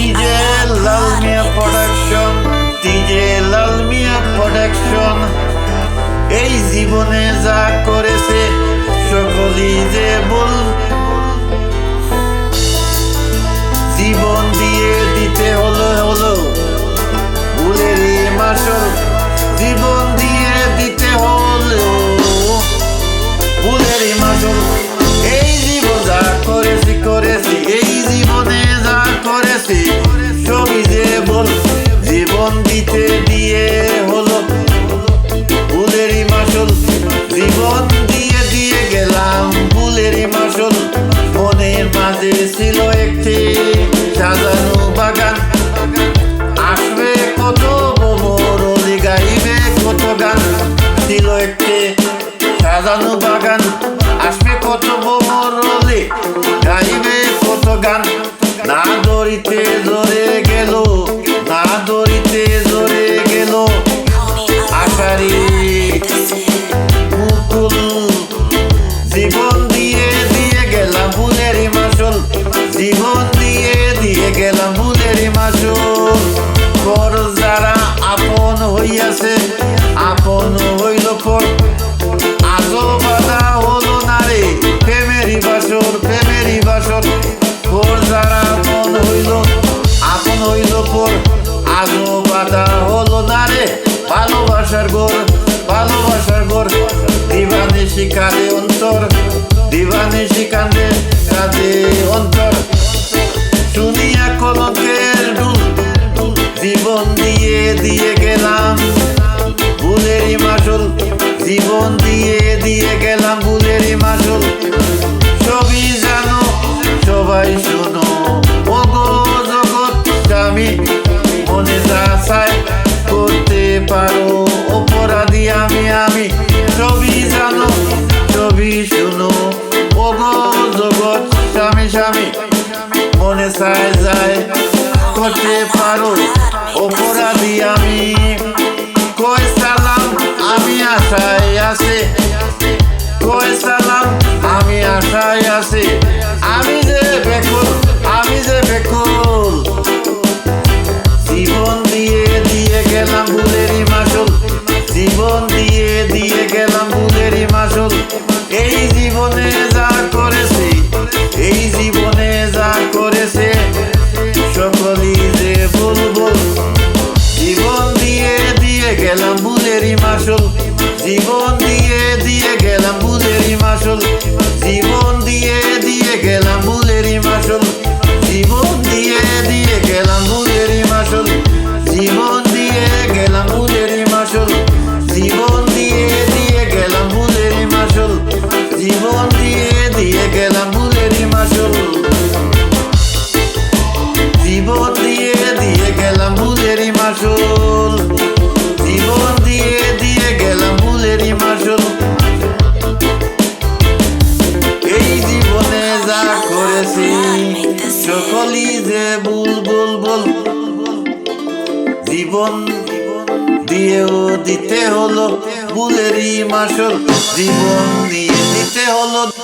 DJ Lalmiya production DJ Lalmiya production এই জীবনে যা করেছে, সকলই যে বল জীবন দিয়ে দিতে হলো হলো ভুলেরই মাসল। মনের মাঝে ছিল একটি সাজানো বাগান। আসবে কত মোরলি গাইবে কত গান। ছিল একটি সাজানো বাগান। মাসল পর যারা আপন হইয়াছে, আপন হইল পর। আজও বাধা হলো না রে, প্রেমেরই বাসর প্রেমেরই বাসর। পর যারা আপন হইল আপন হইল পর। আজও বাধা হলো না রে, ভালোবাসার গোর ভালোবাসার গোর দিবানি শিকারে অন্তর, দিবানি শিকারে কাঁদে অন্তর। স্বামী স্বামী, মনে চায় যায় করতে পারো অপরাধী আমি। কই সালাম, আমি আশায় আছে। কই সালাম, আমি আশায় আছি। আমি যে বেকুল, আমি যে বেকুল। জীবন দিয়ে দিয়ে গেলাম ভুলেরই মাসুল। জীবন দিয়ে দিয়ে গেলাম ভুলেরই মাসুল। এই জীবনে করেছি সকলই যে বুলবুল বল। বুল জীবন দিয়েও দিতে হলো বুলেরই মাসল। জীবন দিয়ে দিতে হলো।